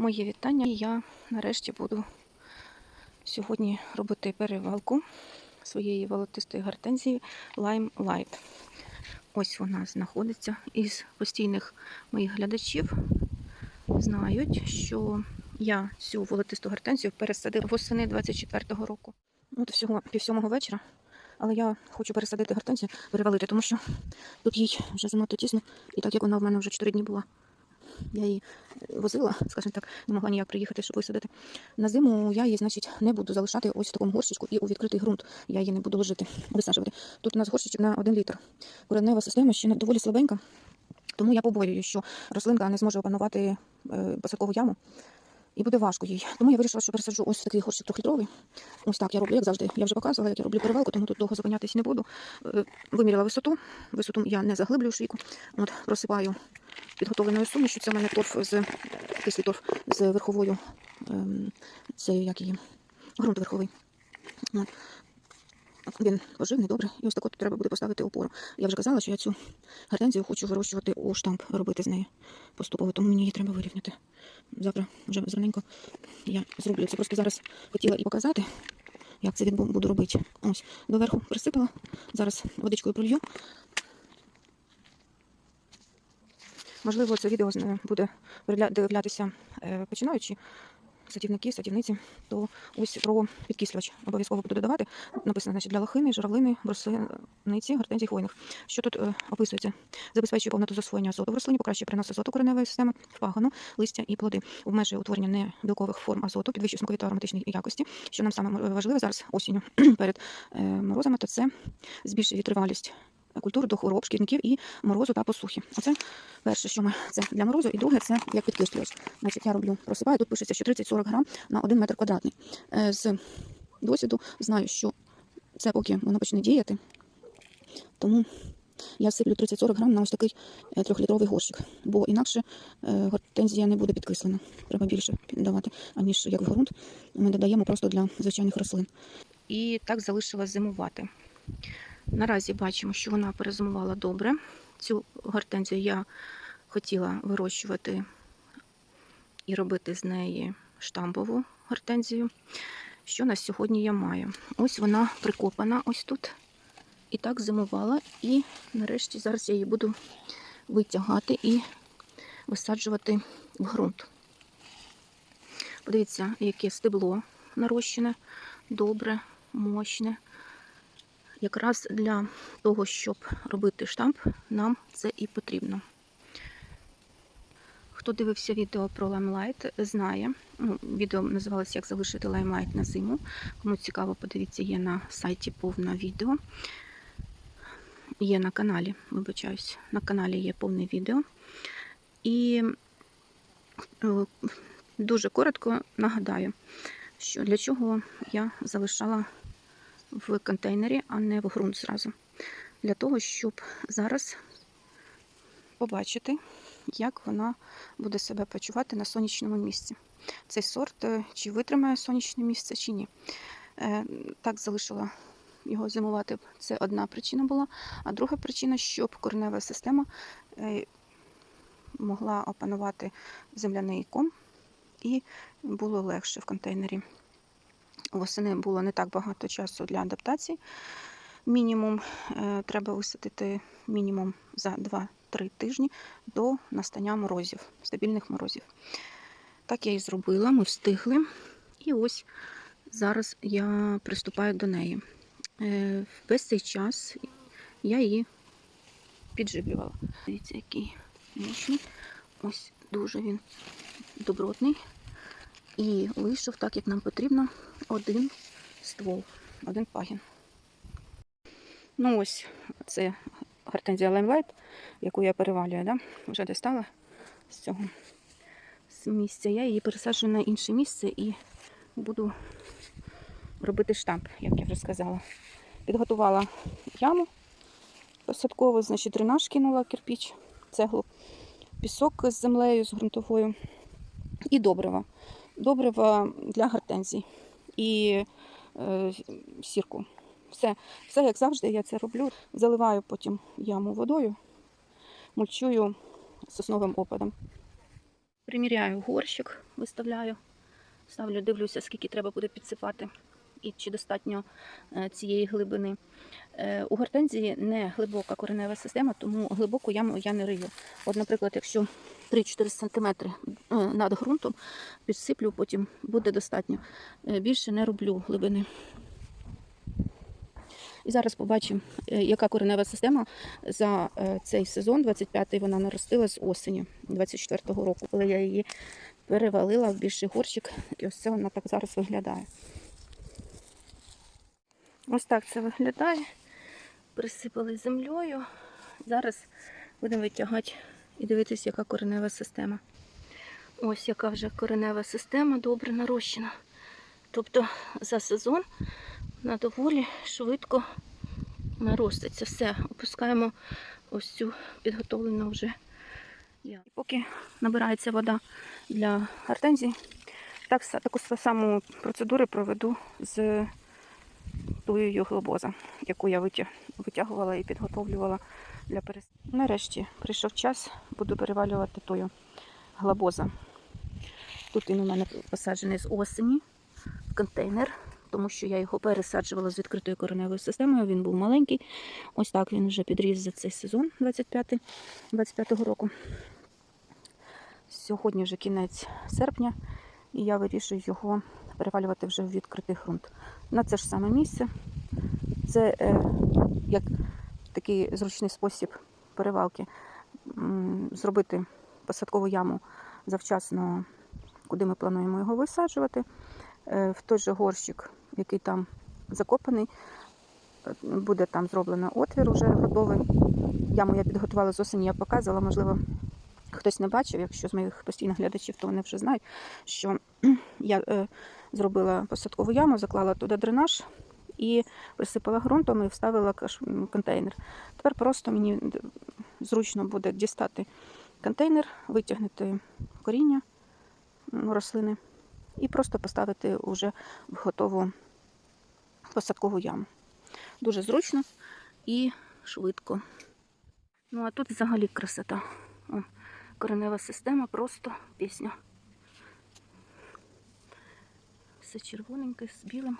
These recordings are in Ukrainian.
Моє вітання. Я нарешті буду сьогодні робити перевалку своєї волотистої гортензії Lime Light. Ось вона знаходиться із постійних моїх глядачів. Знають, що я цю волотисту гортензію пересадила восени 24-го року. От всього пів сьомого вечора. Але я хочу пересадити гортензію, перевалити, тому що тут їй вже занадто тісно, і так як вона в мене вже 4 дні була, я її возила, скажімо так, не могла ніяк приїхати, щоб висадити. На зиму я її, значить, не буду залишати ось в такому горщичку і у відкритий ґрунт. Я її не буду ложити, висаджувати. Тут у нас горщичок на 1 літр. Коренева система ще доволі слабенька, тому я побоюю, що рослинка не зможе опанувати е, посадкову яму. І буде важко їй. Тому я вирішила, що пересаджу ось такий горщик трьохлітровий. Ось так я роблю, як завжди. Я вже показувала, як я роблю перевалку, тому тут довго зупинятись не буду. Е, Виміряла висоту. Висоту я не заглиблюю шийку. От, просипаю підготовленою сумішю. Це в мене торф з кислий торф з верховою. ем, Це як її ґрунт верховий. От. Він поживний, добре. І ось так от треба буде поставити опору. Я вже казала, що я цю гортензію хочу вирощувати у штамп, робити з неї поступово, тому мені її треба вирівняти. Завтра вже зраненько я зроблю це. Просто зараз хотіла і показати, як це буду робити. Ось, доверху присипала. Зараз водичкою пролью. Можливо, це відео буде дивлятися е, починаючи садівники, садівниці, то ось про підкислювач обов'язково буду додавати. Написано, значить, для лохини, журавлини, брусениці, гортензій хвойних. Що тут е, описується? Забезпечує повноту засвоєння азоту в рослині, покращує принос азоту кореневої системи, в пагону, листя і плоди. Обмежує утворення небілкових форм азоту, підвищує смакові та ароматичні якості. Що нам саме важливе зараз осінню перед е, морозами, то це збільшує тривалість культур до хвороб, шкідників і морозу та посухи. Оце перше, що ми це для морозу, і друге це як підкислювач. Значить, я роблю просипаю. Тут пишеться, що 30-40 грам на 1 метр квадратний. Е, З досвіду знаю, що це поки воно почне діяти. Тому я сиплю 30-40 грам на ось такий е, трьохлітровий горщик, бо інакше е, гортензія не буде підкислена. Треба більше давати, аніж як в ґрунт. Ми додаємо просто для звичайних рослин. І так залишилась зимувати. Наразі бачимо, що вона перезимувала добре. Цю гортензію я хотіла вирощувати і робити з неї штамбову гортензію. Що на сьогодні я маю? Ось вона прикопана ось тут. І так зимувала. І нарешті зараз я її буду витягати і висаджувати в ґрунт. Подивіться, яке стебло нарощене, добре, мощне. Якраз для того, щоб робити штамп, нам це і потрібно. Хто дивився відео про лаймлайт, знає. Ну, відео називалося Як залишити лаймлайт на зиму. Кому цікаво, подивіться, є на сайті повне відео. Є на каналі, вибачаюсь, на каналі є повне відео. І е, дуже коротко нагадаю, що для чого я залишала в контейнері, а не в ґрунт зразу. Для того, щоб зараз побачити, як вона буде себе почувати на сонячному місці. Цей сорт е, чи витримає сонячне місце, чи ні. Е, Так залишила його зимувати. Це одна причина була. А друга причина, щоб коренева система е, могла опанувати земляний ком і було легше в контейнері. Восени було не так багато часу для адаптації. Мінімум е, треба висадити мінімум за 2-3 тижні до настання морозів, стабільних морозів. Так я і зробила, ми встигли. І ось зараз я приступаю до неї. Е, Весь цей час я її підживлювала. Дивіться, який мощний. Ось дуже він добротний. І вийшов так, як нам потрібно, один ствол, один пагін. Ну ось це гортензія Limelight, яку я перевалюю, да? вже достала з цього з місця. Я її пересаджу на інше місце і буду робити штамп, як я вже сказала. Підготувала яму посадкову, значить дренаж кинула кирпіч, цеглу, пісок з землею, з ґрунтовою і добрива добрива для гортензій і е, сірку. Все, все, як завжди, я це роблю. Заливаю потім яму водою, мульчую сосновим опадом. Приміряю горщик, виставляю, ставлю, дивлюся, скільки треба буде підсипати і чи достатньо е, цієї глибини. Е, У гортензії не глибока коренева система, тому глибоку яму я не рию. От, наприклад, якщо 3-4 см е, над ґрунтом підсиплю, потім буде достатньо. Е, Більше не роблю глибини. І зараз побачимо, е, яка коренева система за цей сезон, 25-й, вона наростила з осені 24-го року, коли я її перевалила в більший горщик. І ось це вона так зараз виглядає. Ось так це виглядає. Присипали землею. Зараз будемо витягати і дивитися, яка коренева система. Ось яка вже коренева система добре нарощена. Тобто за сезон вона доволі швидко нароститься. Все, опускаємо ось цю підготовлену вже. І поки набирається вода для гортензії, так, таку саму процедуру проведу з туєю глобоза, яку я витягувала і підготовлювала для перес... Нарешті прийшов час, буду перевалювати тую глобоза. Тут він у мене посаджений з осені в контейнер, тому що я його пересаджувала з відкритою кореневою системою. Він був маленький. Ось так він вже підріс за цей сезон 25 25-го року. Сьогодні вже кінець серпня, і я вирішую його перевалювати вже в відкритий ґрунт. На це ж саме місце. Це е, як такий зручний спосіб перевалки. Зробити посадкову яму завчасно, куди ми плануємо його висаджувати. Е, В той же горщик, який там закопаний, е, буде там зроблено отвір уже готовий. Яму я підготувала з осені, я показувала, можливо, хтось не бачив, якщо з моїх постійних глядачів, то вони вже знають, що я е, зробила посадкову яму, заклала туди дренаж і присипала ґрунтом і вставила контейнер. Тепер просто мені зручно буде дістати контейнер, витягнути коріння рослини і просто поставити уже в готову посадкову яму. Дуже зручно і швидко. Ну а тут взагалі красота. Коренева система, просто пісня. Все червоненьке з білим,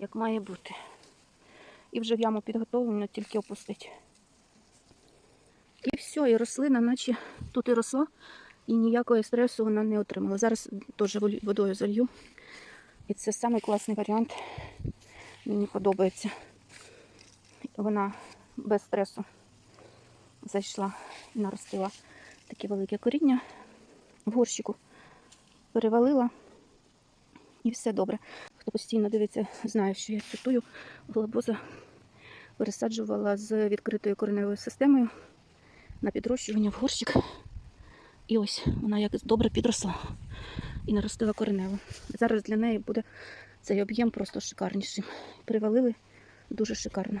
як має бути. І вже в яму підготовлено, тільки опустить. І все, і рослина, наче тут і росла, і ніякого стресу вона не отримала. Зараз теж водою залью. І це самий класний варіант. Мені подобається. Вона без стресу зайшла і наростила таке велике коріння в горщику. Перевалила і все добре. Хто постійно дивиться, знає, що я цитую глобоза пересаджувала з відкритою кореневою системою на підрощування в горщик. І ось вона як добре підросла і наростила коренево. Зараз для неї буде цей об'єм просто шикарніший. Привалили дуже шикарно.